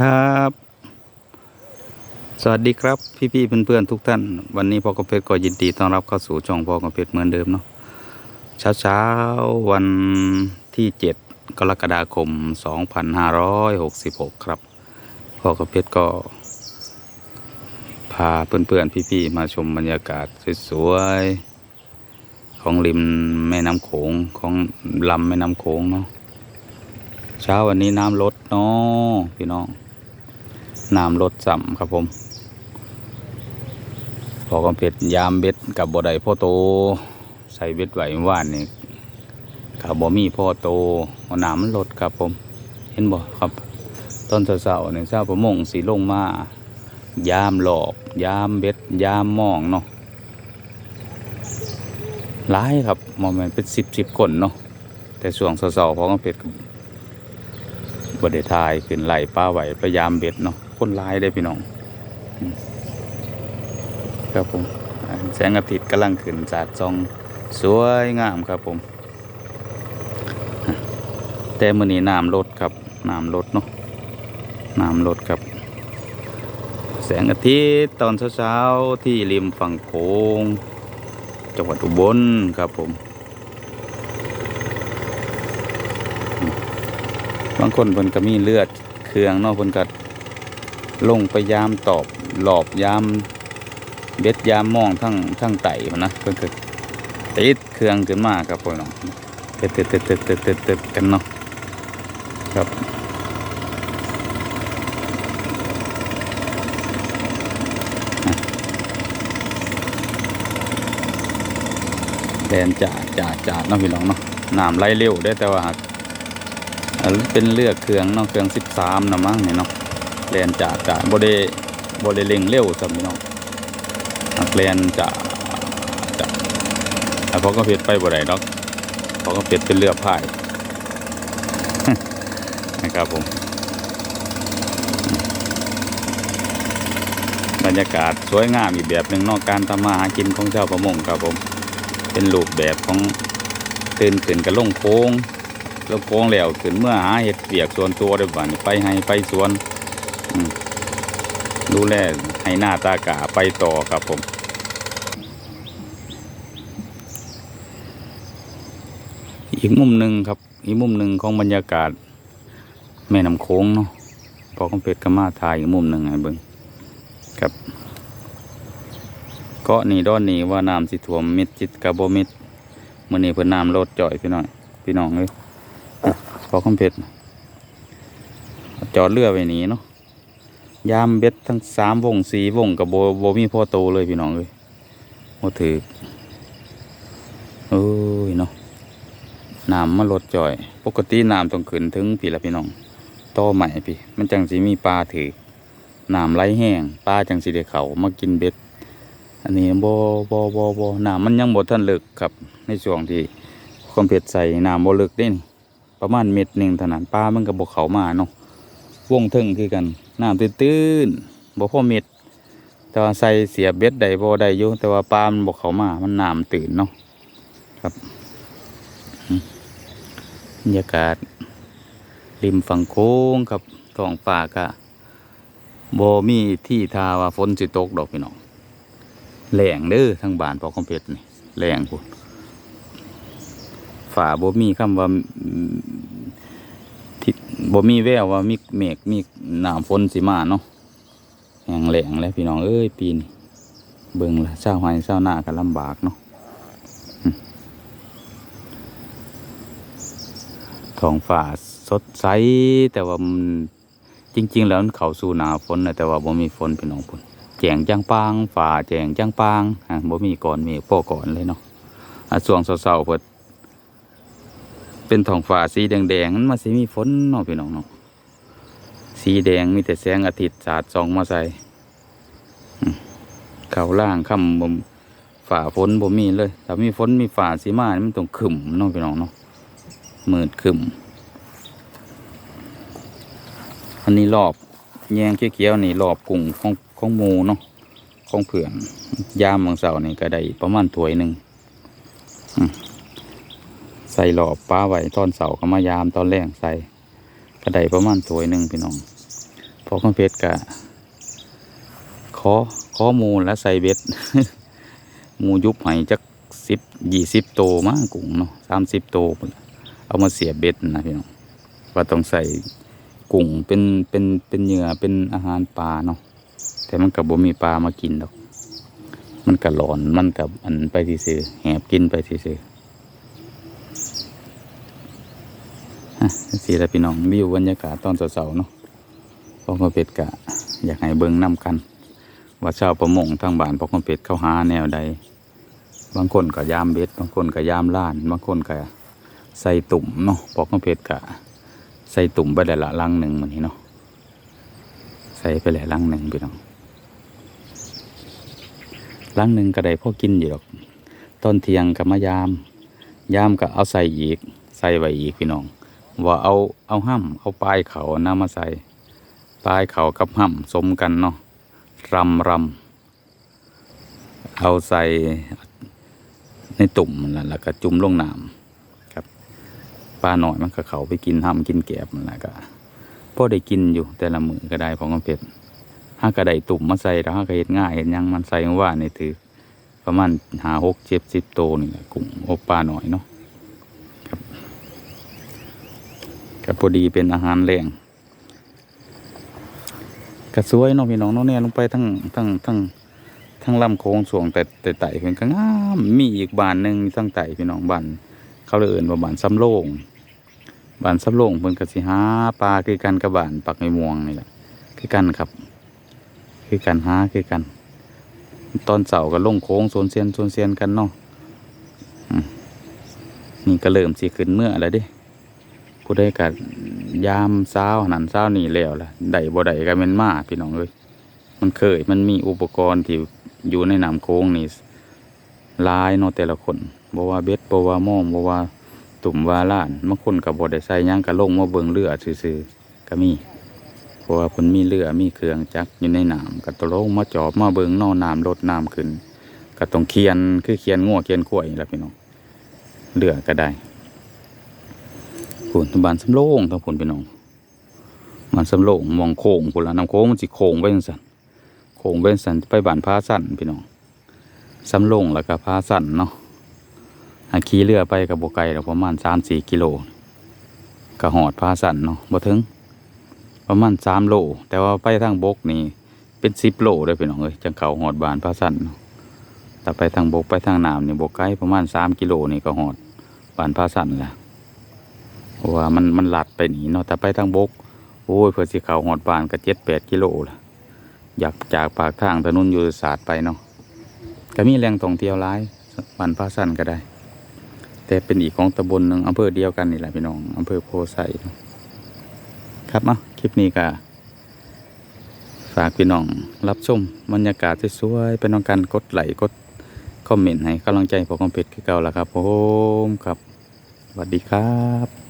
ครับ สวัสดีครับพี่ๆเพื่อนๆทุกท่าน วันนี้พ่อกระเพชรก็ยินดีต้อนรับเข้าสู่ช่องพ่อกระเพชรเหมือนเดิมเนาะเช้าเช้าวันที่7กรกฎาคม2566ครับพ่อกระเพชรก็ พาเพื่อนๆพี่ๆมาชมบรรยากาศสวยๆของริมแม่น้ำโขงของลำแม่น้ำโขงเนาะเช้าวันนี้น้ำลดเนาะพี่น้อง น้ำลดสัมครับผม พอกำเพ็ดยามเบ็ดกับบไดพ่อโต ใส่เบ็ดไหวว่านนี่กับบ่มีพ่อโตน้ำมันลดครับผม เห็นบ่ครับ ต้นเสาๆเนี่ยเช้าประมงสีลงมายามหลอบยามเบ็ด ยามมองเนาะหลายครับมองมันเป็นสิบสิบคนเนาะแต่ช่วงเสาๆพอกำเพ็ดบไดทายขึ้นไหลป้าไหวพยายามเบ็ดเนาะ คนร้ายได้พี่น้องครับผมแสงอาทิตย์กำลังขึ้นจาดซองสวยงามครับผม แต่มื่อนี้น้ำลดครับน้ำลดเนาะน้ำลดครับ แสงอาทิตย์ตอนเช้าๆที่ริมฝั่งโขงจังหวัดอุบลครับผม บางคนเพิ่นก็มีเลือดเครื่องเนาะเพิ่นก็ ลงไปยามตอบหลอบยามเบ็ดยามมองทั้งทั้งไต่นะเพิ่นก็ติดเครื่องขึ้นมาครับพี่น้องตึดตึดตึดตึดตึดตึดตึดกันเนาะครับแดนจ่าจ่าจ่าเนาะพี่น้องเนาะน้ำไหลเร็วได้แต่ว่าอันเป็นเลือกเครื่องเนาะเครื่องสิบสามนะมั้งเนี่ยเนาะ แลนจากจากโบเดโบเดเร่งเร็วสำนี่เนาะหักแลนจะจะแต่พอก็เพชรไปบ่ได้ดอกพอก็เพชรเป็นเรือพายนะครับผมบรรยากาศสวยงามอีกแบบหนึ่งนอกการทำมาหากินของเจ้าประมงครับผม เป็นรูปแบบของตื่นขึ้นกับลงโค้งแล้วโค้งแล้วขึ้นเมื่อหาเห็ดเปียกส่วนตัวได้บ้านไปให้ไปสวน ดูแลให้หน้าตากาไปต่อครับผม อีกมุมหนึ่งครับ อีกมุมหนึ่งของบรรยากาศ แม่น้ำโค้งเนาะพอคอมเพชรก็มาถ่ายอีกมุมหนึ่งให้เบิ่งครับเกาะนี่ดอนนี่ว่าน้ำสิท่วมมิดจิตกะบ่มิดมื้อนี้เพิ่นน้ำลดจ่อยพี่น้อยพี่น้องเอ้ยพอคอมเพชรจอดเรือไว้นี้เนาะ ยามเบ็ดทั้งสามวงสี่วงกับโบโบมีพ่อโตเลยพี่น้องเลยโมถือเอ้ยเนาะน้ำมาลดจ่อย ปกติน้ำต้องขึ้นถึงพี่ละพี่น้องต่อใหม่พี่ มันจังสีมีปลาถือน้ำไหลแห้งปลาจังสีเดเขามากินเบ็ด อันนี้โบโบโบโบน้ำมันยังบดท่านเลิกครับ ในช่วงที่คอมเพชรใส่น้ำโบเลิกได้นี่ประมาณเม็ดหนึ่งเท่านั้นปลามันก็บกเขามาเนาะวงเทิงคือกัน น้ำตื้นๆบ่พอเม็ด แต่ว่าใส่เสียบเบ็ดใดบ่ได้อยู่แต่ว่าปลามันบกเขามา มันน้ำตื่นเนาะครับอืมบรรยากาศ ริมฝั่งโค้งครับท้องฟ้ากะบ่มีที่ทาว่าฝนสิตกดอกพี่น้องแหลงเด้อทางบ้านพอคอมเพชรนี่แหลงพุ่นฝาบ่มีคำว่า บ่มีแววว่ามีเมฆมีหนามฝนสิมาเนาะแห้งแหลงแล้วพี่น้องเอ้ยปีนี้เบิ่งละเช้าไห้เช้าหน้าก็ลำบากเนาะท้องฟ้าสดใสแต่ว่ามันจริง ๆ แล้วมันเขาสู่หนาฝนนะแต่ว่าบ่มีฝนพี่น้องพุ่นแจงจังปางฝ่าแจงจังปางอะบ่มีก่อนเมฆพ่อก่อนเลยเนาะอ่วงเช้าๆเพิ่น เป็นท้องฟ้าสีแดงๆมันมาสิมีฝนเนาะพี่น้องเนาะสีแดงมีแต่แสงอาทิตย์สาดส่องมาใส่เขาล่างค่ำบมฝ่าฝนบ่มีเลยถ้ามีฝนมีฝ่าสีมานมันต้องขึ้มเนาะพี่น้องเนาะมืดขึ้มอันนี้รอบแยงเขียวๆนี่รอบกุ้งของของมูเนาะของเผื่อนยามบางเสาร์นี่ก็ได้ประมาณถ้วยหนึ่ง ใส่หลอบป้าไว้ตอนเสาก็มายามตอนแรงใส่กระไดประมาณถ้วยหนึ่งพี่น้องพอคอมเพชรกะขอขอมูลและใส่เบ็ดมูยุบให้จักสิบยี่สิบโตมากกุ้งเนาะสามสิบโตเอามาเสียบเบ็ดนะพี่น้องว่าต้องใส่กุ้งเป็นเป็นเป็นเหยื่อเป็นอาหารปลาเนาะแต่มันกับบ่มีปลามากินดอก มันกับหลอนมันกับอันไปที่ซื้อแหบกินไปที่ซื้อๆฮะ สีละพี่น้องวิวบรรยากาศตอนเสาร์เนาะพอมาเป็ดกะ อยากให้เบิ่งน้กัน ว่าชาวประมงทางบ้านพอมาเป็ดเข้าหาแนวใด บางคนก็ยามเบ็ด บางคนก็ยามล้าน บางคนก็ใส่ตุ่มเนาะพอมาเป็ดกะ ใส่ตุ่มไปแต่ละลังหนึ่งเหมันนี้เนาะ ใส่ไปหลายลังหนึ่งพี่น้องลังหนึ่งก็ได้พอกินอยู่หรอกตอนเทียงก็มายาม ยามก็เอาใส่อีก ใส่ไว้อีกพี่น้อง ว่าเอาเอาห้ำเอาปลายเขานำมาใส่ปลายเขากับห้ำสมกันเนาะรำรำเอาใส่ในตุ่มแหละแล้วก็จุ่มลงน้ำครับปลาหน่อยมันก็เขาไปกินห้ำกินแกบมันแหละก็พอได้กินอยู่แต่ละมือก็ได้ของกำเพชรห้ากระไดตุ่มมาใส่แล้วห้ากระเห็ดง่ายเห็นยังมันใส่ว่าในถือประมาณหาหกเจ็ดสิบโตนี่แหละกุ้งโอปลาหน่อยเนาะครับ ก็พอดีเป็นอาหารแรงก็สวยเนาะพี่น้องเนาะเนี่ยลงไปทั้งทั้งทั้งทั้งลำโค้งสวงแต่แต่ไต่เพิ่นก็งามมีอีกบานหนึ่งทั้งไต่พี่น้องบานเขาเลยเอื่นว่าบ้านซ้ำโล่งบ้านซ้ำโล่งเพิ่นก็สิหาปลาคือกันกับบานปักในม่วงนี่แหละคือกันครับ คือกันหาคือกัน ตอนเสาร์ก็ลงโค้งโซนเซียนโซนเซียนกันเนาะอืมนี่ก็เริ่มสิขึ้นเมื่อแล้วดิ ผู้ได้กัดยามเช้าหันเช้านี่แล้วล่ะได้บ่ได้ก็แม่นมาพี่น้องเอ้ยมันเคยมันมีอุปกรณ์ที่อยู่ในน้ำโค้งนี่ลายเนาะแต่ละคนบ่ว่าเบ็ดบ่ว่าหม่อมบ่ว่าตุ่มว่าล้านบางคนก็บ่ได้ใส่หยังก็ลงมาเบิ่งเรือซื่อๆก็มีเพราะว่าเพิ่นมีเรือมีเครื่องจักรอยู่ในน้ำก็ตกลงมาจอบมาเบิ่งนอน้ำลดน้ำขึ้นก็ต้องเคียนคือเคียนงัวเคียนขวยนี่แหละพี่น้องเรือก็ได้ ผุนบานสำโรงทั้งผุนพี่น้องบานสำโรงมองโค้งผุนละน้ำโค้งมันสิโค้งไปจังซั่นโค้งไปจังซั่นไปบ้านพาสั่นพี่น้องสำโรงแล้วก็พาสั่นเนาะหาขี่เรือไปกับโบไกลแล้วประมาณสามสี่กิโลก็หอดพาสั่นเนาะบ่ถึง ประมาณสามโล แต่ว่าไปทางบกนี่เป็นสิบโลเลยพี่น้องเอ้ยจังเขาหอดบานพระสันเนาะแต่ไปทางบกไปทางน้ำนี่บกไกลประมาณสามกิโลนี่ก็หอดบานพระสันแหละ ว่ามันมันหลัดไปหนีเนาะแต่ไปทางบก โอ้ยเพื่อสิเขาหอดบานก็เจ็ดแปดกิโลละอยากจากปากทางถนนยุทธศาสตร์ไปเนาะก็มีแหล่งท่องเที่ยวหลายบานพระสันก็ได้ แต่เป็นอีกของตำบลหนึ่งอำเภอเดียวกันนี่แหละพี่น้องอำเภอโพไซครับเนาะคลิปนี้ก็ฝากพี่น้องรับชมบรรยากาศสวยๆเป็นน้องการกดไลค์กดคอมเมนต์ให้กำลังใจพอคอมเพชรคือเก่าแล้วครับผมครับสวัสดีครับ